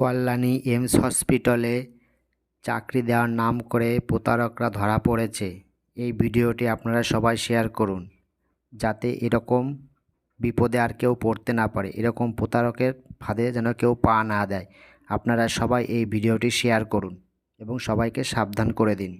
Kalyani aims হসপিটালে চাকরি দেওয়ার নাম করে প্রতারকরা ধরা পড়েছে। এই ভিডিওটি আপনারা সবাই শেয়ার করুন, যাতে এরকম বিপদে আর কেউ পড়তে না পারে, এরকম প্রতারকের ফাঁদে যেন কেউ পা না দেয়। আপনারা সবাই এই ভিডিওটি শেয়ার করুন এবং সবাইকে সাবধান করে দিন।